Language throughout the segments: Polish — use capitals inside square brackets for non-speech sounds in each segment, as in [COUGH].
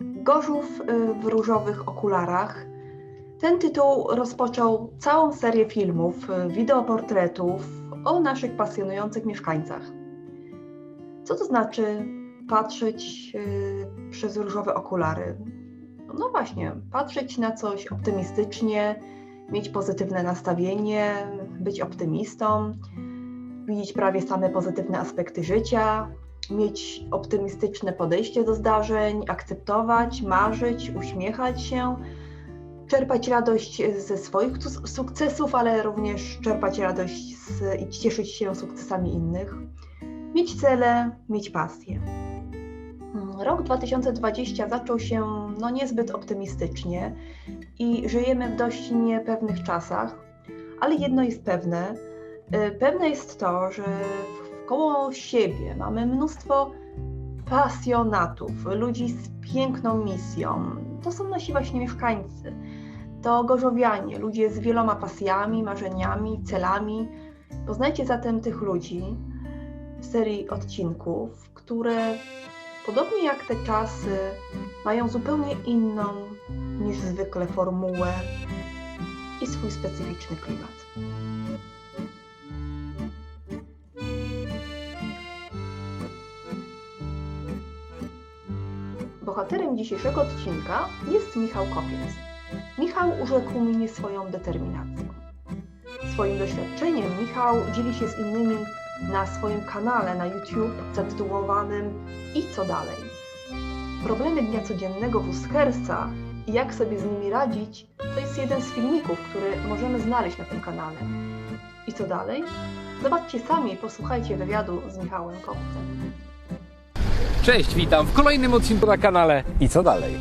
Gorzów y, w różowych okularach. Ten tytuł rozpoczął całą serię filmów, y, wideoportretów o naszych pasjonujących mieszkańcach. Co to znaczy patrzeć y, przez różowe okulary? No właśnie, patrzeć na coś optymistycznie, mieć pozytywne nastawienie, być optymistą, widzieć prawie same pozytywne aspekty życia, mieć optymistyczne podejście do zdarzeń, akceptować, marzyć, uśmiechać się, czerpać radość ze swoich sukcesów, ale również czerpać radość z, i cieszyć się sukcesami innych, mieć cele, mieć pasję. Rok 2020 zaczął się no, niezbyt optymistycznie i żyjemy w dość niepewnych czasach, ale jedno jest pewne. Y, Pewne jest to, że koło siebie mamy mnóstwo pasjonatów, ludzi z piękną misją. To są nasi właśnie mieszkańcy. To gorzowianie, ludzie z wieloma pasjami, marzeniami, celami. Poznajcie zatem tych ludzi w serii odcinków, które podobnie jak te czasy mają zupełnie inną niż zwykle formułę i swój specyficzny klimat. Bohaterem dzisiejszego odcinka jest Michał Kopiec. Michał urzekł mnie swoją determinacją. Swoim doświadczeniem Michał dzieli się z innymi na swoim kanale na YouTube zatytułowanym I co dalej? Problemy dnia codziennego Wuskersa i jak sobie z nimi radzić, to jest jeden z filmików, który możemy znaleźć na tym kanale. I co dalej? Zobaczcie sami i posłuchajcie wywiadu z Michałem Kopcem. Cześć, witam w kolejnym odcinku na kanale. I co dalej?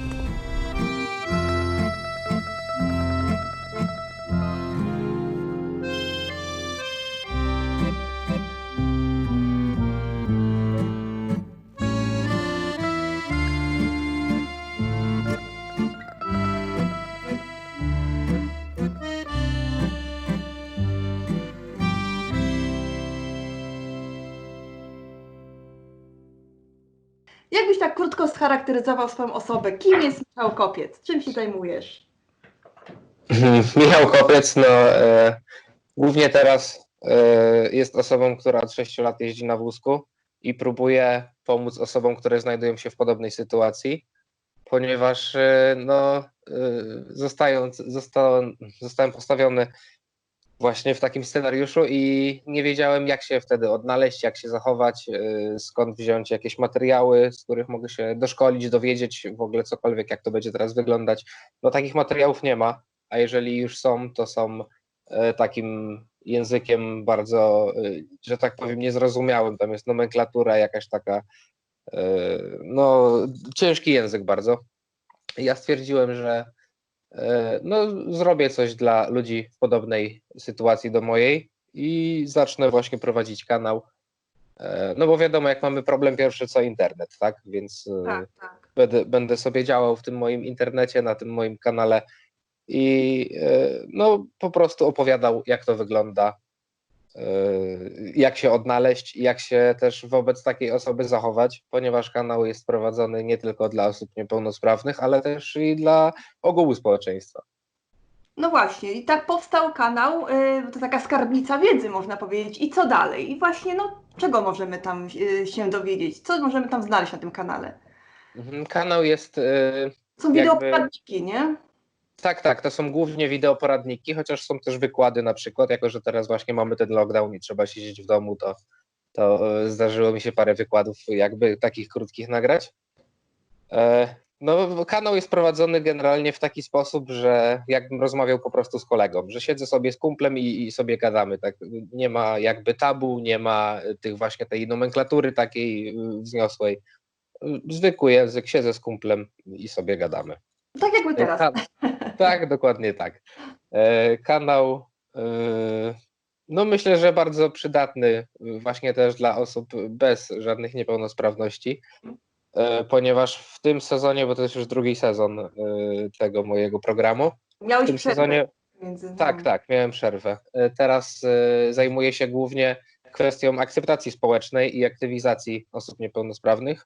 Krótko scharakteryzował swoją osobę? Kim jest Michał Kopiec? Czym się zajmujesz? [LAUGHS] Michał Kopiec, no e, głównie teraz e, jest osobą, która od 6 lat jeździ na wózku i próbuje pomóc osobom, które znajdują się w podobnej sytuacji, ponieważ e, no, e, zostając, zostałem, zostałem postawiony właśnie w takim scenariuszu i nie wiedziałem, jak się wtedy odnaleźć, jak się zachować, e, skąd wziąć jakieś materiały, z których mogę się doszkolić, dowiedzieć w ogóle cokolwiek, jak to będzie teraz wyglądać. No takich materiałów nie ma, a jeżeli już są, to są e, takim językiem bardzo, e, że tak powiem, niezrozumiałym. Tam jest nomenklatura jakaś taka, no ciężki język bardzo. Ja stwierdziłem, że no, zrobię coś dla ludzi w podobnej sytuacji do mojej i zacznę właśnie prowadzić kanał. E, No bo wiadomo, jak mamy problem pierwszy, co internet, tak? Więc e, tak. będę, będę sobie działał w tym moim internecie, na tym moim kanale i e, no po prostu opowiadał, jak to wygląda, e, jak się odnaleźć i jak się też wobec takiej osoby zachować, ponieważ kanał jest prowadzony nie tylko dla osób niepełnosprawnych, ale też i dla ogółu społeczeństwa. No właśnie, i tak powstał kanał, y, to taka skarbnica wiedzy, można powiedzieć. I co dalej? I właśnie, no, czego możemy tam y, się dowiedzieć? Co możemy tam znaleźć na tym kanale? Mhm, Kanał jest Są wideoporadniki, nie? Tak, tak, to są głównie wideoporadniki, chociaż są też wykłady na przykład, jako że teraz właśnie mamy ten lockdown i trzeba siedzieć w domu, to, to e, zdarzyło mi się parę wykładów jakby takich krótkich nagrać. E, No, kanał jest prowadzony generalnie w taki sposób, że jakbym rozmawiał po prostu z kolegą, że siedzę sobie z kumplem i, i sobie gadamy, tak, nie ma jakby tabu, nie ma tych właśnie tej nomenklatury takiej y, wzniosłej. Zwykły język, siedzę z kumplem i sobie gadamy. Tak jak my teraz. Ka- tak, dokładnie tak. E, kanał, e, no myślę, że bardzo przydatny właśnie też dla osób bez żadnych niepełnosprawności, e, ponieważ w tym sezonie, bo to jest już drugi sezon e, tego mojego programu, w Miałeś tym przerwę sezonie, tak, tak, miałem przerwę. E, Teraz e, zajmuję się głównie kwestią akceptacji społecznej i aktywizacji osób niepełnosprawnych.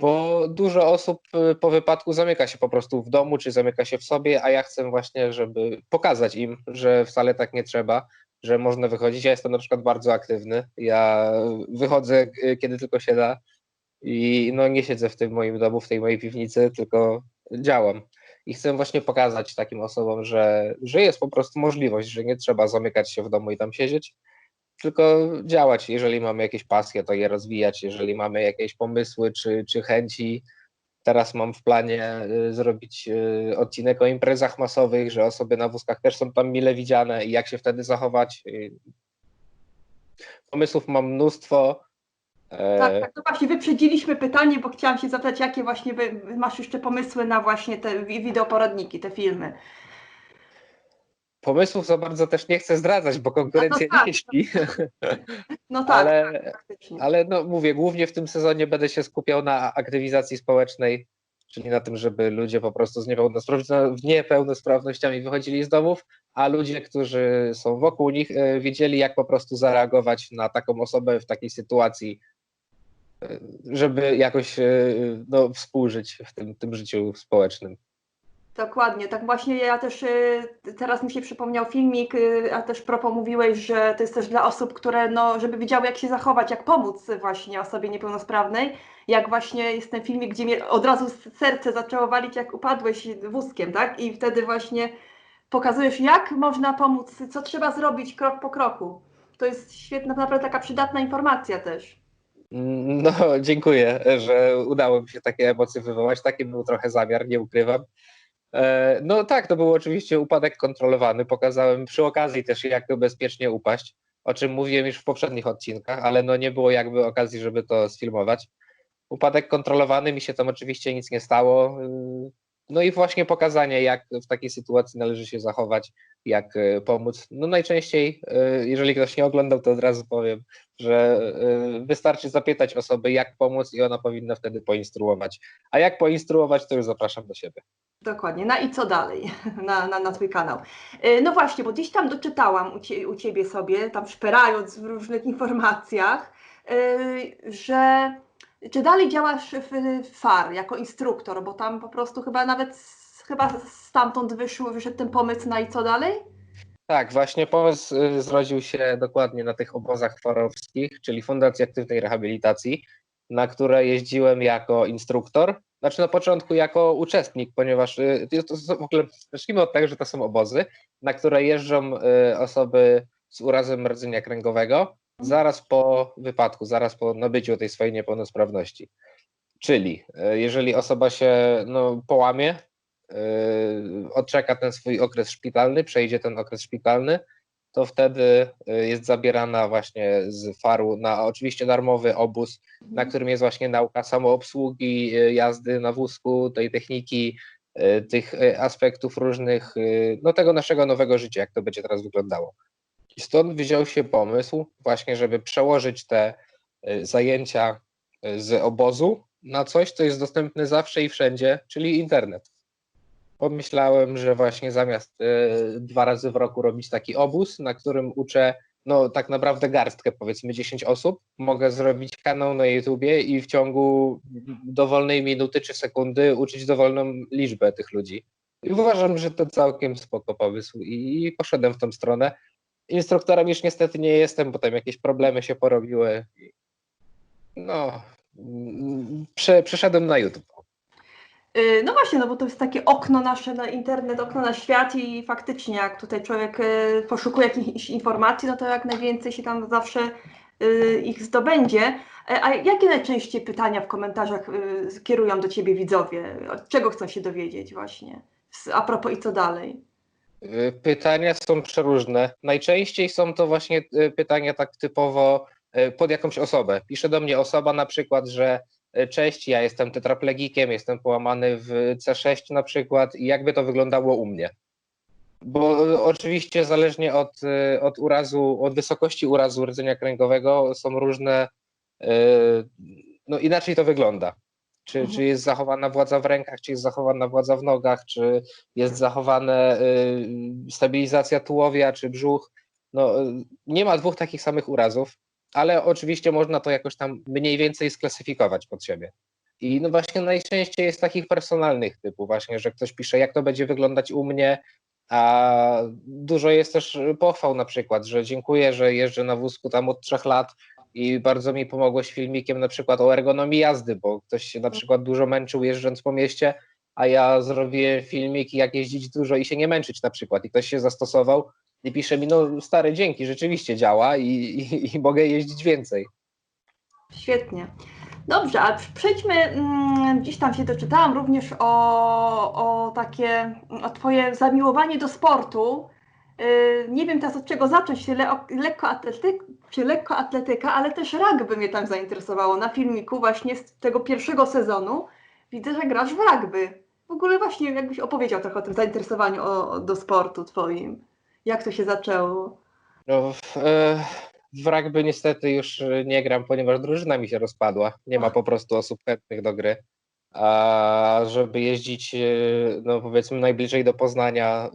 Bo dużo osób y, po wypadku zamyka się po prostu w domu, czy zamyka się w sobie, a ja chcę właśnie, żeby pokazać im, że wcale tak nie trzeba, że można wychodzić. Ja jestem na przykład bardzo aktywny. Ja wychodzę, y, kiedy tylko się da i no nie siedzę w tym moim domu, w tej mojej piwnicy, tylko działam. I chcę właśnie pokazać takim osobom, że, że jest po prostu możliwość, że nie trzeba zamykać się w domu i tam siedzieć, tylko działać. Jeżeli mamy jakieś pasje, to je rozwijać. Jeżeli mamy jakieś pomysły czy, czy chęci, teraz mam w planie y, zrobić y, odcinek o imprezach masowych, że osoby na wózkach też są tam mile widziane i jak się wtedy zachować. Y, Pomysłów mam mnóstwo. E, Tak, tak, to właśnie wyprzedziliśmy pytanie, bo chciałam się zapytać, jakie właśnie masz jeszcze pomysły na właśnie te wi- wideoporadniki, te filmy. Pomysłów za bardzo też nie chcę zdradzać, bo konkurencja tak. nie śpi, [LAUGHS] No tak, ale, tak, ale no mówię, głównie w tym sezonie będę się skupiał na aktywizacji społecznej, czyli na tym, żeby ludzie po prostu z niepełnosprawno- niepełnosprawnościami wychodzili z domów, a ludzie, którzy są wokół nich, e, wiedzieli, jak po prostu zareagować na taką osobę w takiej sytuacji, e, żeby jakoś e, no, współżyć w tym, tym życiu społecznym. Dokładnie, tak właśnie ja też y, teraz mi się przypomniał filmik, y, a też propos mówiłeś, że to jest też dla osób, które no, żeby wiedziały jak się zachować, jak pomóc właśnie osobie niepełnosprawnej, jak właśnie jest ten filmik, gdzie mnie od razu serce zaczęło walić, jak upadłeś wózkiem, tak? I wtedy właśnie pokazujesz, jak można pomóc, co trzeba zrobić krok po kroku. To jest świetna, naprawdę taka przydatna informacja też. No, [LAUGHS] dziękuję, że udało mi się takie emocje wywołać. Taki był trochę zamiar, nie ukrywam. E, No tak, to był oczywiście upadek kontrolowany. Pokazałem przy okazji też, jak bezpiecznie upaść, o czym mówiłem już w poprzednich odcinkach, ale no nie było jakby okazji, żeby to sfilmować. Upadek kontrolowany, mi się tam oczywiście nic nie stało. Y, No i właśnie pokazanie, jak w takiej sytuacji należy się zachować, jak y, pomóc. No najczęściej, y, jeżeli ktoś nie oglądał, to od razu powiem, że y, wystarczy zapytać osoby, jak pomóc i ona powinna wtedy poinstruować. A jak poinstruować, to już zapraszam do siebie. Dokładnie. No i co dalej [LAUGHS] na, na, na Twój kanał? No właśnie, bo gdzieś tam doczytałam u, cie, u Ciebie sobie, tam szperając w różnych [LAUGHS] informacjach, że czy dalej działasz w FAR jako instruktor, bo tam po prostu chyba nawet chyba stamtąd wyszło, wyszedł ten pomysł na i co dalej? Tak, właśnie pomysł y, zrodził się dokładnie na tych obozach farowskich, czyli Fundacji Aktywnej Rehabilitacji, na które jeździłem jako instruktor. Znaczy na początku jako uczestnik, ponieważ y, to są w ogóle, zacznijmy od tego, że to są obozy, na które jeżdżą y, osoby z urazem rdzenia kręgowego zaraz po wypadku, zaraz po nabyciu tej swojej niepełnosprawności. Czyli jeżeli osoba się no, połamie, odczeka ten swój okres szpitalny, przejdzie ten okres szpitalny, to wtedy y, jest zabierana właśnie z faru na oczywiście darmowy obóz, na którym jest właśnie nauka samoobsługi, y, jazdy na wózku, tej techniki, tych aspektów różnych, no tego naszego nowego życia, jak to będzie teraz wyglądało. I stąd wziął się pomysł właśnie, żeby przełożyć te zajęcia z obozu na coś, co jest dostępne zawsze i wszędzie, czyli internet. Pomyślałem, że właśnie zamiast y, dwa razy w roku robić taki obóz, na którym uczę no tak naprawdę garstkę, powiedzmy 10 osób, mogę zrobić kanał na YouTubie i w ciągu dowolnej minuty czy sekundy uczyć dowolną liczbę tych ludzi. I uważam, że to całkiem spoko pomysł i poszedłem w tą stronę. Instruktorem już niestety nie jestem, bo tam jakieś problemy się porobiły. No, mm, prze, przeszedłem na YouTube. Y, No właśnie, no bo to jest takie okno nasze na internet, okno na świat i faktycznie jak tutaj człowiek y, poszukuje jakichś informacji, no to jak najwięcej się tam zawsze y, ich zdobędzie. E, A jakie najczęściej pytania w komentarzach kierują do Ciebie widzowie? Od czego chcą się dowiedzieć właśnie? A propos i co dalej? Pytania są przeróżne. Najczęściej są to właśnie pytania tak typowo pod jakąś osobę. Pisze do mnie osoba na przykład, że cześć, ja jestem tetraplegikiem, jestem połamany w C6 na przykład i jakby to wyglądało u mnie. Bo y, oczywiście zależnie od, y, od urazu, od wysokości urazu rdzenia kręgowego są różne, no inaczej to wygląda. Czy, Mhm. czy jest zachowana władza w rękach, czy jest zachowana władza w nogach, czy jest zachowana stabilizacja tułowia czy brzuch. No, nie ma dwóch takich samych urazów, ale oczywiście można to jakoś tam mniej więcej sklasyfikować pod siebie. I no właśnie najczęściej jest takich personalnych typów właśnie, że ktoś pisze, jak to będzie wyglądać u mnie, a dużo jest też pochwał na przykład, że dziękuję, że jeżdżę na wózku tam od trzech lat i bardzo mi pomogłeś filmikiem na przykład o ergonomii jazdy, bo ktoś się na przykład dużo męczył jeżdżąc po mieście, a ja zrobiłem filmik jak jeździć dużo i się nie męczyć na przykład i ktoś się zastosował i pisze mi, no stary dzięki, rzeczywiście działa i, i, i mogę jeździć więcej. Świetnie. Dobrze, a przejdźmy, mm, gdzieś tam się doczytałam również o, o takie, o Twoje zamiłowanie do sportu. Yy, Nie wiem teraz od czego zacząć, czy le, lekkoatletyk, czy lekkoatletyka, ale też rugby mnie tam zainteresowało na filmiku właśnie z tego pierwszego sezonu. Widzę, że grasz w rugby. W ogóle właśnie jakbyś opowiedział trochę o tym zainteresowaniu o, o- do sportu Twoim. Jak to się zaczęło? No, w, e, w rugby niestety już e, nie gram, ponieważ drużyna mi się rozpadła. Nie ma po prostu osób chętnych do gry. A żeby jeździć, e, no powiedzmy, najbliżej do Poznania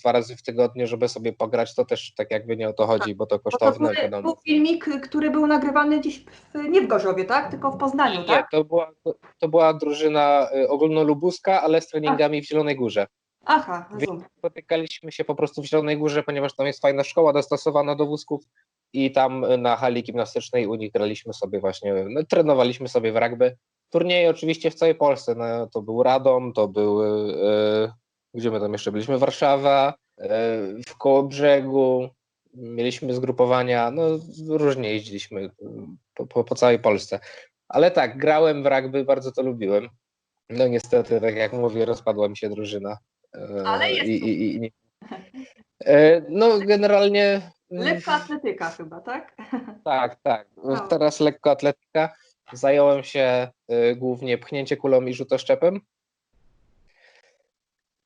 dwa razy w tygodniu, żeby sobie pograć, to też tak jakby nie o to chodzi, bo to Bo to kosztowne, był, wiadomo. był filmik, który był nagrywany gdzieś w, nie w Gorzowie, tak? Tylko w Poznaniu, Nie, tak? to była, to była drużyna ogólnolubuska, ale z treningami w Zielonej Górze. Aha, rozumiem. Spotykaliśmy się po prostu w Zielonej Górze, ponieważ tam jest fajna szkoła dostosowana do wózków i tam y, na hali gimnastycznej u nich graliśmy sobie właśnie, no, trenowaliśmy sobie w rugby. Turnieje oczywiście w całej Polsce, no, to był Radom, to były, y, gdzie my tam jeszcze byliśmy, Warszawa, y, w Kołobrzegu, mieliśmy zgrupowania, no różnie jeździliśmy y, po, po, po całej Polsce. Ale tak, grałem w rugby, bardzo to lubiłem. No niestety, tak jak mówię, rozpadła mi się drużyna. E, Ale jest i, i, i, [LAUGHS] E, No generalnie mm, Lekkoatletyka chyba, tak? [LAUGHS] tak, tak. No. Teraz lekkoatletyka. Zająłem się y, głównie pchnięcie kulą i rzutoszczepem.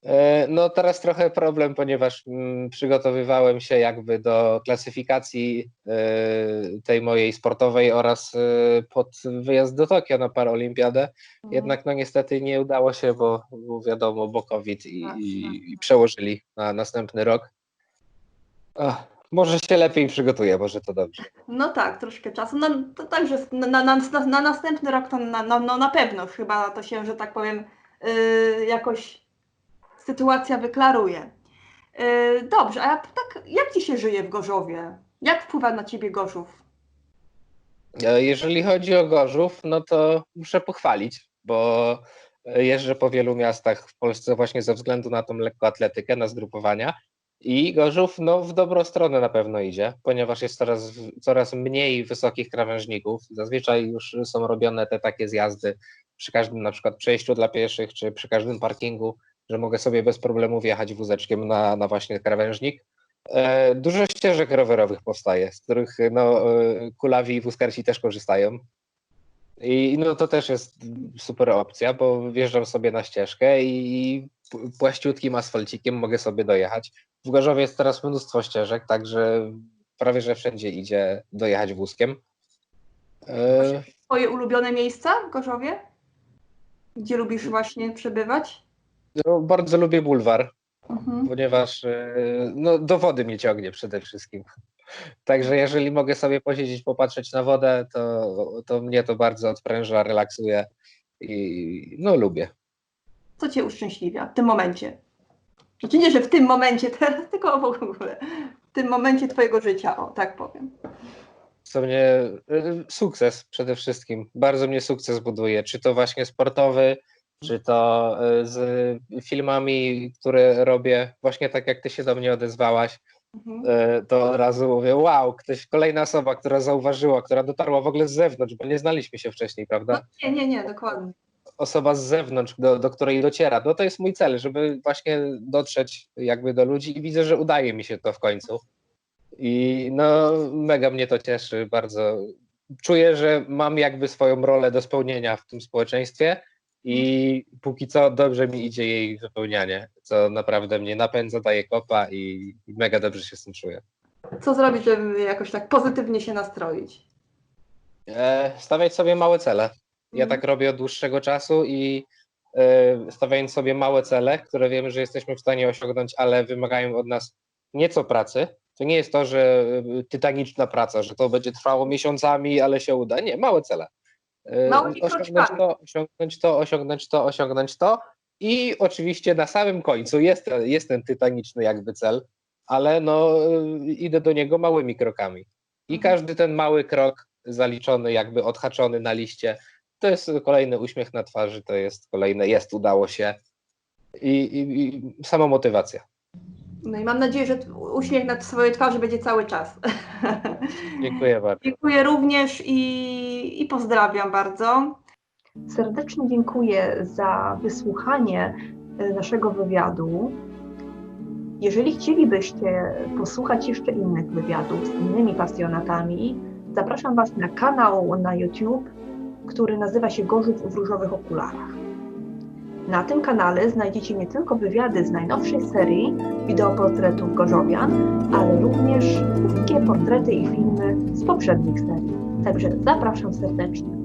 E, No teraz trochę problem, ponieważ mm, przygotowywałem się jakby do klasyfikacji y, tej mojej sportowej oraz y, pod wyjazd do Tokio na Paraolimpiadę. Jednak no niestety nie udało się, bo, bo wiadomo, bo COVID i, i, i przełożyli na następny rok. Ach, może się lepiej przygotuję, może to dobrze. No tak, troszkę czasu. No, to także na, na, na, na następny rok to na, no, no, na pewno chyba to się, że tak powiem, yy, jakoś sytuacja wyklaruje. Yy, dobrze, a tak jak Ci się żyje w Gorzowie? Jak wpływa na Ciebie Gorzów? E, Jeżeli chodzi o Gorzów, no to muszę pochwalić, bo e, jeżdżę po wielu miastach w Polsce właśnie ze względu na tą lekkoatletykę, na zgrupowania. I Gorzów no, w dobrą stronę na pewno idzie, ponieważ jest coraz, coraz mniej wysokich krawężników. Zazwyczaj już są robione te takie zjazdy przy każdym na przykład przejściu dla pieszych, czy przy każdym parkingu, że mogę sobie bez problemu wjechać wózeczkiem na, na właśnie krawężnik. E, Dużo ścieżek rowerowych powstaje, z których no, e, kulawi i wózkarci też korzystają. I no to też jest super opcja, bo wjeżdżam sobie na ścieżkę i płaściutkim asfalcikiem mogę sobie dojechać. W Gorzowie jest teraz mnóstwo ścieżek, także prawie że wszędzie idzie dojechać wózkiem. E, Twoje ulubione miejsca w Gorzowie? Gdzie lubisz właśnie przebywać? No, bardzo lubię bulwar, Mhm. ponieważ e, no, do wody mnie ciągnie przede wszystkim. Także jeżeli mogę sobie posiedzieć, popatrzeć na wodę, to, to mnie to bardzo odpręża, relaksuje i no lubię. Co Cię uszczęśliwia w tym momencie? Znaczy nie, że w tym momencie teraz, [LAUGHS] tylko w ogóle w tym momencie Twojego życia, o tak powiem. Co mnie y, sukces przede wszystkim. Bardzo mnie sukces buduje. Czy to właśnie sportowy, czy to y, z filmami, które robię, właśnie tak jak ty się do mnie odezwałaś, Mhm. y, to od razu mówię, wow, ktoś, kolejna osoba, która zauważyła, która dotarła w ogóle z zewnątrz, bo nie znaliśmy się wcześniej, No, prawda? nie, nie, nie, dokładnie. Osoba z zewnątrz, do, do której dociera. No to jest mój cel, żeby właśnie dotrzeć jakby do ludzi i widzę, że udaje mi się to w końcu. I no, mega mnie to cieszy, bardzo. Czuję, że mam jakby swoją rolę do spełnienia w tym społeczeństwie i póki co dobrze mi idzie jej wypełnianie, co naprawdę mnie napędza, daje kopa i, mega dobrze się z tym czuję. Co zrobić, żeby jakoś tak pozytywnie się nastroić? E, stawiać sobie małe cele. Ja Mhm. tak robię od dłuższego czasu i e, stawiając sobie małe cele, które wiemy, że jesteśmy w stanie osiągnąć, ale wymagają od nas nieco pracy. To nie jest to, że e, tytaniczna praca, że to będzie trwało miesiącami, ale się uda. Nie, małe cele. E, Małymi osiągnąć kroczkami. to, osiągnąć to, osiągnąć to, osiągnąć to. I oczywiście na samym końcu jest, ten- jest ten tytaniczny jakby cel, ale no e, idę do niego małymi krokami. I Mhm. każdy ten mały krok zaliczony, jakby odhaczony na liście, to jest kolejny uśmiech na twarzy, to jest kolejne jest, udało się. I, i, i sama motywacja. No i mam nadzieję, że uśmiech na swojej twarzy będzie cały czas. [LAUGHS] Dziękuję bardzo. Dziękuję również i, i pozdrawiam bardzo. Serdecznie dziękuję za wysłuchanie e, naszego wywiadu. Jeżeli chcielibyście posłuchać jeszcze innych wywiadów z innymi pasjonatami, zapraszam Was na kanał na YouTube, który nazywa się Gorzów w różowych okularach. Na tym kanale znajdziecie nie tylko wywiady z najnowszej serii wideoportretów Gorzowian, ale również krótkie portrety i filmy z poprzednich serii. Także zapraszam serdecznie.